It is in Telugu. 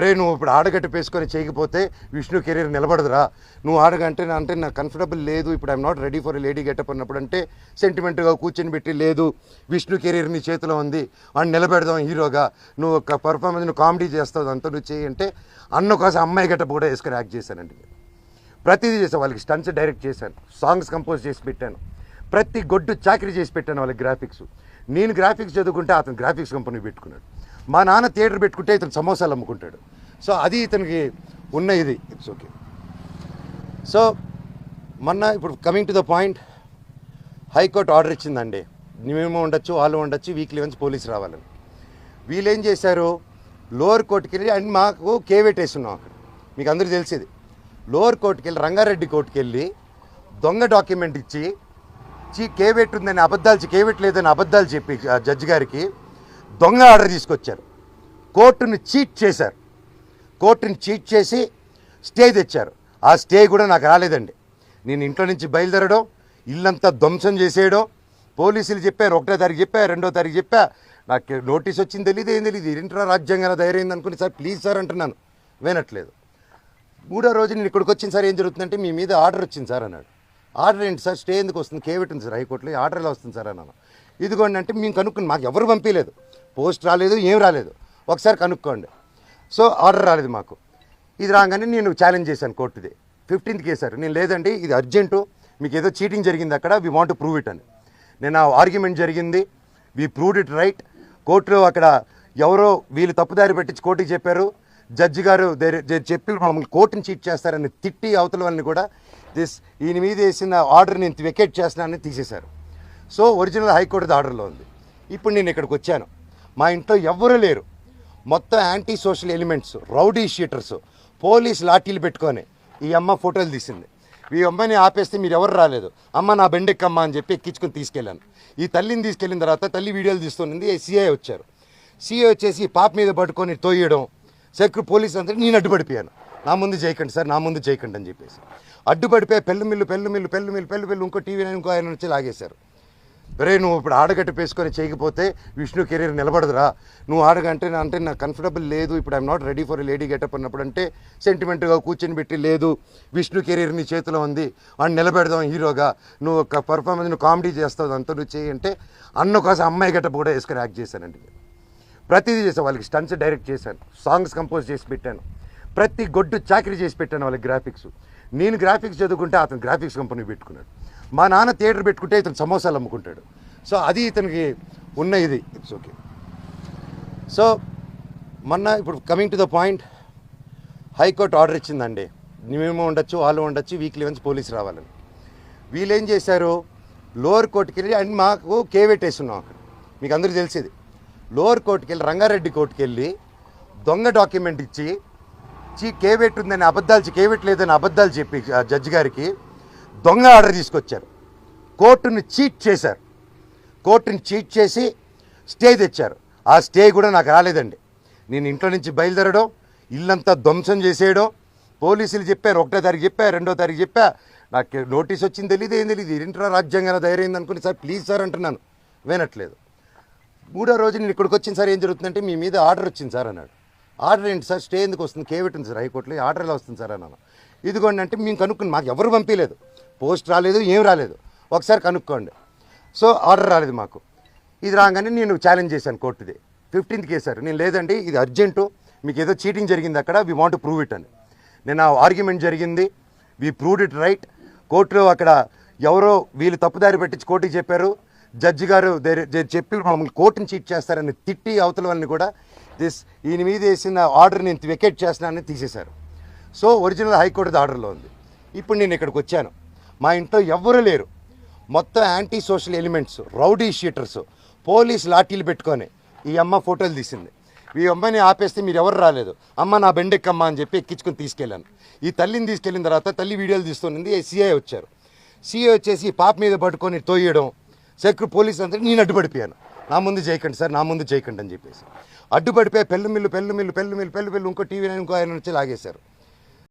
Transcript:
రే నువ్వు ఇప్పుడు ఆడగట్టు పేసుకొని చేయకపోతే విష్ణు కెరీర్ నిలబడదురా. నువ్వు ఆడగంటే నా- అంటే నాకు కంఫర్టబుల్ లేదు. ఇప్పుడు I'm not ready for lady getup అన్నప్పుడు అంటే సెంటిమెంట్గా కూర్చొని పెట్టి లేదు విష్ణు కెరీర్ నీ చేతిలో ఉంది వాడిని నిలబెడదాం హీరోగా. నువ్వు ఒక పర్ఫార్మెన్స్ నువ్వు కామెడీ చేస్తావు అంతా నువ్వు చేయి అంటే అన్న కోసం అమ్మాయి గెటప్ కూడా వేసుకొని యాక్ట్ చేశానండి ప్రతిదీ చేశాను వాళ్ళకి స్టన్స్ డైరెక్ట్ చేశాను సాంగ్స్ కంపోజ్ చేసి పెట్టాను. ప్రతి గొడ్డు చాకరీ చేసి పెట్టాను వాళ్ళకి గ్రాఫిక్స్ నేను గ్రాఫిక్స్ చదువుకుంటే అతను గ్రాఫిక్స్ కంపెనీ పెట్టుకున్నాడు. మా నాన్న థియేటర్ పెట్టుకుంటే ఇతను సమోసాలు అమ్ముకుంటాడు. సో అది ఇతనికి ఉన్న ఇది. ఇట్స్ ఓకే సో మొన్న ఇప్పుడు coming to the point high court order ఇచ్చిందండి. మేము ఉండొచ్చు వాళ్ళు ఉండొచ్చు వీక్లీ వన్స్ పోలీస్ రావాలని. వీళ్ళు ఏం చేశారు? లోవర్ కోర్టుకి వెళ్ళి అండ్ మాకు కేవేట్ వేస్తున్నాం అక్కడ. మీకు అందరికీ తెలిసేది. లోవర్ కోర్టుకి వెళ్ళి రంగారెడ్డి కోర్టుకి వెళ్ళి దొంగ డాక్యుమెంట్ ఇచ్చి చీ కేవేట్ ఉందని అబద్ధాలు కేవేట్ లేదని అబద్ధాలు చెప్పి ఆ జడ్జి గారికి దొంగ ఆర్డర్ తీసుకొచ్చారు. కోర్టుని చీట్ చేశారు. కోర్టుని చీట్ చేసి స్టే తెచ్చారు. ఆ స్టే కూడా నాకు రాలేదండి. నేను ఇంట్లో నుంచి బయలుదేరడం ఇల్లంతా ధ్వంసం చేసేయడం పోలీసులు చెప్పారు ఒకటో తారీఖు చెప్పా రెండో తారీఖు చెప్పా. నాకు నోటీస్ వచ్చింది తెలియదు ఏం తెలియదు ఇంట్రా రాజ్యాంగం ధైర్యం అనుకుని సార్ ప్లీజ్ సార్ అంటున్నాను. వినట్లేదు. మూడో రోజు నేను ఇక్కడికి వచ్చింది సార్ ఏం జరుగుతుందంటే మీ మీద ఆర్డర్ వచ్చింది సార్ అన్నాడు. ఆర్డర్ ఏంటి సార్? స్టే ఎందుకు వస్తుంది? కేవెట్ ఉంది సార్ హైకోర్టులో ఆర్డర్ ఎలా వస్తుంది సార్? అన్నాను. ఇదిగోండి అంటే మేము కనుక్కుని మాకు ఎవరు పంపించలేదు. పోస్ట్ రాలేదు ఏం రాలేదు. ఒకసారి కనుక్కోండి. సో ఆర్డర్ రాలేదు మాకు. ఇది రాగానే నేను ఛాలెంజ్ చేశాను కోర్టుది. ఫిఫ్టీన్త్ కేసారు నేను లేదండి ఇది అర్జెంటు మీకు ఏదో చీటింగ్ జరిగింది అక్కడ వీ వాంట్ ప్రూవ్ ఇట్ అని. నేను ఆ ఆర్గ్యుమెంట్ జరిగింది. వీ ప్రూవ్డ్ ఇట్ రైట్ కోర్టులో అక్కడ ఎవరో వీళ్ళు తప్పుదారి పెట్టించి కోర్టుకి చెప్పారు. జడ్జి గారు చెప్పి మమ్మల్ని కోర్టుని చీట్ చేస్తారని తిట్టి అవతల వాళ్ళని కూడా దిస్ ఈయన మీద వేసిన ఆర్డర్ నేను వెకేట్ చేస్తున్నానని తీసేశారు. సో ఒరిజినల్ హైకోర్టు ఆర్డర్లో ఉంది. ఇప్పుడు నేను ఇక్కడికి వచ్చాను. మా ఇంట్లో ఎవ్వరూ లేరు. మొత్తం anti social elements rowdy sheeters police లాఠీలు పెట్టుకొని ఈ అమ్మ ఫోటోలు తీసింది. ఈ అమ్మని ఆపేస్తే మీరు ఎవరు రాలేదు. అమ్మ నా బెండెక్కమ్మ అని చెప్పి ఎక్కించుకొని తీసుకెళ్ళాను. ఈ తల్లిని తీసుకెళ్ళిన తర్వాత తల్లి వీడియోలు తీస్తుంది. సిఐ వచ్చారు. సిఐ వచ్చేసి పాప మీద పట్టుకొని తోయడం సెక్యూ పోలీస్ అంతా నేను అడ్డుపడిపోయాను. నా ముందు చేయకండి సార్ నా ముందు చేయకండి అని చెప్పేసి. అడ్డుపడిపోయి పెళ్ళు మిల్లు పెళ్ళు మిల్లు పెళ్ళు మిల్లు పెళ్ళు మిల్లు ఇంకో టీవీ ఇంకో ఆయన వచ్చి లాగేశారు. రే నువ్వు ఇప్పుడు ఆడగట్టు పేసుకొని చేయకపోతే విష్ణు కెరీర్ నిలబడదురా. నువ్వు ఆడగంటే నా- అంటే నాకు కంఫర్టబుల్ లేదు. ఇప్పుడు I'm not ready for lady getup అన్నప్పుడు అంటే సెంటిమెంట్గా కూర్చొని పెట్టి లేదు. విష్ణు కెరీర్ నీ చేతిలో ఉంది. వాడిని నిలబెడదాం హీరోగా. నువ్వు ఒక పర్ఫార్మెన్స్ నువ్వు కామెడీ చేస్తావు. అంతా నువ్వు చేయి అంటే అన్న కోసం అమ్మాయి గెటప్ కూడా వేసుకొని యాక్ట్ చేశానండి ప్రతిదీ చేశాను. వాళ్ళకి స్టన్స్ డైరెక్ట్ చేశాను. సాంగ్స్ కంపోజ్ చేసి పెట్టాను. ప్రతి గొడ్డు చాకరీ చేసి పెట్టాను వాళ్ళకి గ్రాఫిక్స్ నేను గ్రాఫిక్స్ చదువుకుంటే అతను గ్రాఫిక్స్ కంపెనీ పెట్టుకున్నాడు. మా నాన్న థియేటర్ పెట్టుకుంటే ఇతను సమోసాలు అమ్ముకుంటాడు. సో అది ఇతనికి ఉన్న ఇది. ఇట్స్ ఓకే సో మొన్న ఇప్పుడు coming to the point high court order ఇచ్చిందండి. మేము ఉండొచ్చు వాళ్ళు ఉండొచ్చు వీక్లీ వన్స్ పోలీస్ రావాలని. వీళ్ళు ఏం చేశారు? లోవర్ కోర్టుకి వెళ్ళి అండ్ మాకు కేవేట్ అక్కడ. మీకు అందరికీ తెలిసేది. లోవర్ కోర్టుకి వెళ్ళి రంగారెడ్డి కోర్టుకి వెళ్ళి దొంగ డాక్యుమెంట్ ఇచ్చి చీ కేవెట్ ఉందని అబద్ధాలు కేవెట్ లేదని అబద్ధాలు చెప్పి ఆ జడ్జి గారికి దొంగ ఆర్డర్ తీసుకొచ్చారు. కోర్టుని చీట్ చేశారు. కోర్టుని చీట్ చేసి స్టే తెచ్చారు. ఆ స్టే కూడా నాకు రాలేదండి. నేను ఇంట్లో నుంచి బయలుదేరడం ఇల్లంతా ధ్వంసం చేసేయడం పోలీసులు చెప్పారు ఒకటో తారీఖు చెప్పా రెండో తారీఖు చెప్పా. నాకు నోటీస్ వచ్చింది తెలియదు ఏం తెలియదు ఇంటర్ రాజ్యాంగం ధైర్యం అనుకుని సార్ ప్లీజ్ సార్ అంటున్నాను. వినట్లేదు. మూడో రోజు నేను ఇక్కడికి వచ్చిన సార్ ఏం జరుగుతుందంటే మీ మీద ఆర్డర్ వచ్చింది సార్ అన్నాడు. ఆర్డర్ ఏంటి సార్? స్టే ఎందుకు వస్తుంది? కేవెట్ ఉంది సార్ హైకోర్టులో. ఆర్డర్ ఎలా వస్తుంది సార్ అన్నాను. ఇదిగోండి అంటే మేము కనుక్కుని మాకు ఎవరు పంపించలేదు. పోస్ట్ రాలేదు ఏం రాలేదు. ఒకసారి కనుక్కోండి. సో ఆర్డర్ రాలేదు మాకు. ఇది రాగానే నేను ఛాలెంజ్ చేశాను కోర్టుది. ఫిఫ్టీన్త్కి వేశారు నేను లేదండి ఇది అర్జెంటు మీకు ఏదో చీటింగ్ జరిగింది అక్కడ వీ వాంట్ ప్రూవ్ ఇట్ అని. నేను ఆ ఆర్గ్యుమెంట్ జరిగింది. వీ ప్రూవ్డ్ ఇట్ రైట్ కోర్టులో అక్కడ ఎవరో వీళ్ళు తప్పుదారి పెట్టించి కోర్టుకి చెప్పారు. జడ్జి గారు చెప్పి మమ్మల్ని కోర్టుని చీట్ చేస్తారని తిట్టి అవతల వాళ్ళని కూడా దిస్ ఈయన మీద వేసిన ఆర్డర్ నేను వెకేట్ చేస్తున్నానని తీసేశారు. సో ఒరిజినల్ హైకోర్టు ఆర్డర్లో ఉంది. ఇప్పుడు నేను ఇక్కడికి వచ్చాను. మా ఇంట్లో ఎవ్వరూ లేరు. మొత్తం anti social elements rowdy sheeters police లాఠీలు పెట్టుకొని ఈ అమ్మ ఫోటోలు తీసింది. ఈ అమ్మని ఆపేస్తే మీరు ఎవరు రాలేదు. అమ్మ నా బెండెక్కమ్మ అని చెప్పి ఎక్కించుకొని తీసుకెళ్ళాను. ఈ తల్లిని తీసుకెళ్ళిన తర్వాత తల్లి వీడియోలు తీస్తుంది సిఐ వచ్చారు. సిఐ వచ్చేసి పాప మీద పట్టుకొని తోయడం సెక్యూ పోలీస్ అంతా నేను అడ్డుపడిపోయాను. నా ముందు చేయకండి సార్ నా ముందు చేయకండి అని చెప్పేసి. అడ్డుపడిపోయి పెళ్ళు మిల్లు పెళ్ళు మిల్లు పెళ్ళు మిల్లు పెళ్ళు మిల్లు ఇంకో టీవీ ఇంకో ఆయన నుంచి లాగేశారు.